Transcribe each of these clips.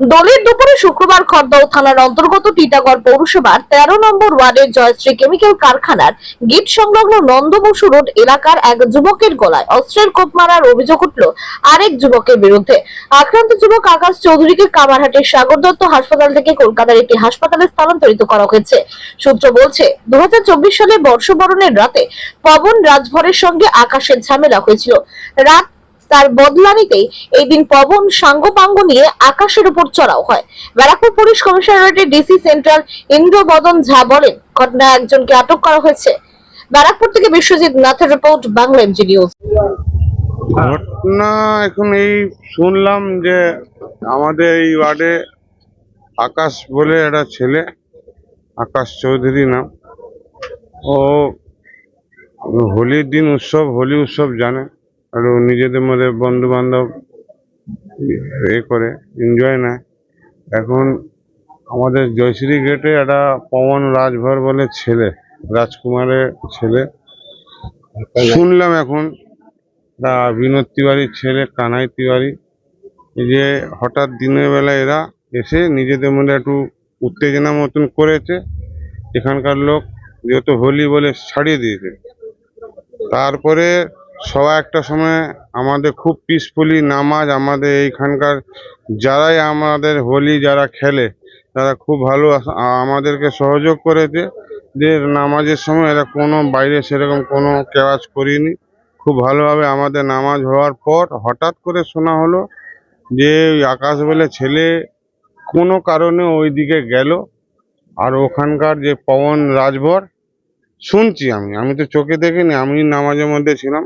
দলের দুপুরে শুক্রবার খড়দহ থানার অন্তর্গত টিটাগড় পৌরসভার তেরো নম্বর ওয়ার্ডের জয়শ্রী কেমিক্যাল কারখানার গেট সংলগ্ন নন্দবসু রোড এলাকার এক যুবকের গলায় অস্ত্রের কোপ মারার অভিযোগ উঠল আরেক যুবকের বিরুদ্ধে। আক্রান্ত যুবক আকাশ চৌধুরীকে কামারহাটের সাগর দত্ত হাসপাতাল থেকে কলকাতার একটি হাসপাতালে স্থানান্তরিত করা হয়েছে। সূত্র বলছে দু হাজার চব্বিশ সালে বর্ষবরণের রাতে পবন রাজভরের সঙ্গে আকাশের ঝামেলা হয়েছিল। রাত তার বদলানিতেই এই দিন পবন সাঙ্গপাঙ্গ নিয়ে আকাশের উপর চড়াও হয়। ব্যারাকপুর পুলিশ কমিশনারেটের ডিসি সেন্ট্রাল ইন্দ্রবদন ঝা বলেন, ঘটনায় একজনকে আটক করা হয়েছে। ব্যারাকপুর থেকে বিশ্বজিৎ নাথের রিপোর্ট, বাংলা এমজি নিউজ ঘটনা এখন এই শুনলাম যে আমাদের এই ওয়ার্ডে আকাশ বলে একটা ছেলে, আকাশ চৌধুরী নাম। ও হোলির দিন উৎসব, হোলি উৎসব জানে। আর নিজেদের মধ্যে বন্ধু বান্ধব এ করে এনজয় নেয়। এখন আমাদের জয়শ্রী গেটে একটা পবন রাজভর বলে ছেলে, রাজকুমারের ছেলে। শুনলাম এখন বিনোদ তিওয়ারির ছেলে, কানাই তিওয়ারি, যে হঠাৎ দিনের বেলা এরা এসে নিজেদের মধ্যে একটু উত্তেজনা মতন করেছে। এখানকার লোক যেহেতু হোলি বলে ছাড়িয়ে দিয়েছে। তারপরে সবাই একটা সময় আমাদের খুব পিসফুলি নামাজ আমাদের এইখানকার যারাই আমাদের হোলি যারা খেলে, তারা খুব ভালো আমাদেরকে সহযোগ করেছে যে নামাজের সময় এরা কোনো বাইরে সেরকম কোনো কেওয়াজ করিনি। খুব ভালোভাবে আমাদের নামাজ হওয়ার পর হঠাৎ করে শোনা হলো যে আকাশ বলে ছেলে কোনো কারণে ওই দিকে গেল আর ওখানকার যে পবন রাজভর, শুনছি আমি। আমি তো চোখে দেখিনি, আমি নামাজের মধ্যে ছিলাম।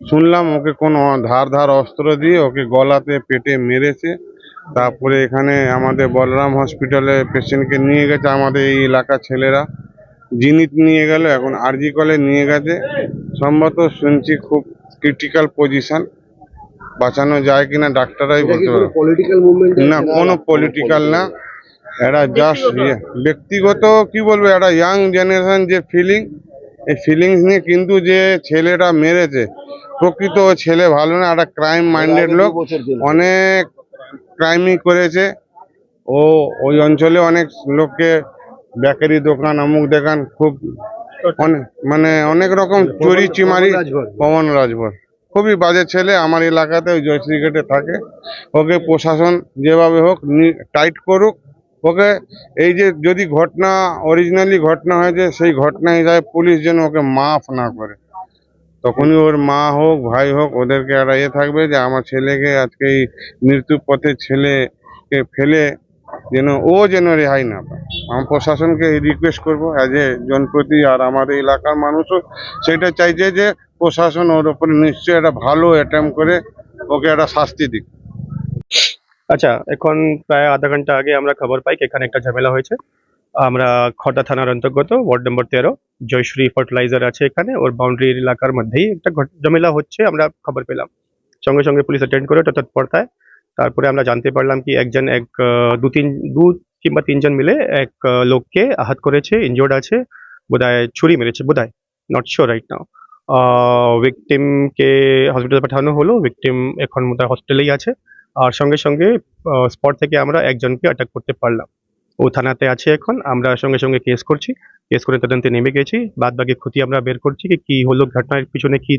শুনলাম ওকে কোনো ধার ধার অস্ত্র দিয়ে ওকে গলাতে পেটে মেরেছে। তারপরে এখানে আমাদের বলরাম হসপিটালে পেশেন্টকে নিয়ে গেছে আমাদের এই এলাকার ছেলেরা। জিনিত নিয়ে গেল এখন আরজি কলে নিয়ে গেছে। সম্ভবত শুনছি খুব ক্রিটিক্যাল পজিশন বাঁচানো যায় কিনা ডাক্তাররাই বলতে মুভমেন্ট না কোনো পলিটিক্যাল না। এটা জাস্ট ব্যক্তিগত। কি বলব একটা ইয়াং জেনারেশন যে ফিলিং এই ফিলিংস নিয়ে কিন্তু যে ছেলেটা মেরেছে প্রকৃত ছেলে ভালো না একটা ক্রাইম মাইন্ডেড লোক অনেক ক্রাইমই করেছে। ও ওই অঞ্চলে অনেক লোককে বেকারি দোকান অমুক দোকান খুব অনেক মানে অনেক রকম চুরি চিমারি। পবন রাজভর। খুবই বাজে ছেলে আমার এলাকাতে ওই জয়শ্রী গেটে থাকে। ওকে প্রশাসন যেভাবে হোক টাইট করুক ওকে, এই যে যদি ঘটনা অরিজিনালি ঘটনা হয়েছে, সেই ঘটনা হিসাবে পুলিশ যেন ওকে মাফ না করে। তখনই ওর মা হোক, ভাই হোক, ওদেরকে একটা ইয়ে থাকবে যে, আমার ছেলেকে আজকে এই মৃত্যু পথে ছেলেকে ফেলে যেন ও যেন রেহাই না পায়। আমি প্রশাসনকে রিকোয়েস্ট করব অ্যাজ এ জনপ্রতি আর আমাদের এলাকার মানুষও সেটা চাইছে যে, প্রশাসন ওর উপরে নিশ্চয়ই একটা ভালো অ্যাটেম্প করে ওকে একটা শাস্তি দিক। আচ্ছা এখন প্রায় আধা ঘণ্টা আগে আমরা খবর পাই এখানে একটা ঝামেলা হয়েছে। আমরা খটা থানার অন্তর্গত, ওয়ার্ড নম্বর তেরো, জয়শ্রী ফার্টিলাইজার আছে এখানে, ওর বাউন্ডারি এলাকার মধ্যেই একটা ঝামেলা হচ্ছে, আমরা খবর পেলাম। সঙ্গে সঙ্গে পুলিশ অ্যাটেন্ড করে ওটা তৎপরতায়, তারপরে আমরা জানতে পারলাম কি একজন এক দু তিন, দু কিংবা তিনজন মিলে এক লোককে আঘাত করেছে ইনজোর্ড আছে, বোধহয় ছুরি মেরেছে, বোধহয় নট শিওর রাইট নাও ভিকটিমকে হসপিটালে পাঠানো হলো ভিকটিম এখন মোটামুটি হসপিটালেই আছে। আর সঙ্গে সঙ্গে স্পট থেকে আমরা একজনকে অ্যাটাক করতে পারলাম ও থানাতে আছে এখন আমরা সঙ্গে সঙ্গে কেস করছি কেস করে তদন্তে নেমে গেছি বাদ বাকি ক্ষতি আমরা বের করছি কি কি হলো ঘটনার পিছনে কি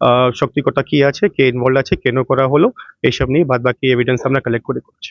আহ, শক্তিকতা কি আছে কে ইনভলভ আছে কেন করা হলো এইসব নিয়ে বাদ বাকি এভিডেন্স আমরা কালেক্ট করে করছি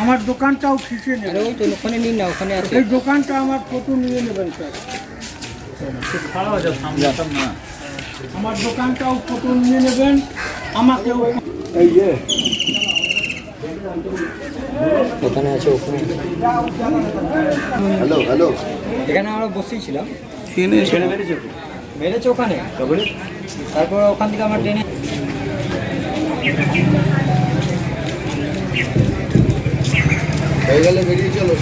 আমার দোকানটাও খিচিয়ে আরে নেবেন ওই তো ওখানে নিন না ওখানে আছে। এই দোকানটা আমার ফটো নিয়ে নেবেন স্যার। আমার দোকানটাও ফটো নিয়ে নেবেন আমাকেও এই যে। ওখানে আছে ওখানে। Hello hello. এখানে আমরা বসেই ছিলাম। মেরেছে ওখানে? তারপর ওখান থেকে আমার ট্রেনে হয়ে গেলে বেরিয়ে চলো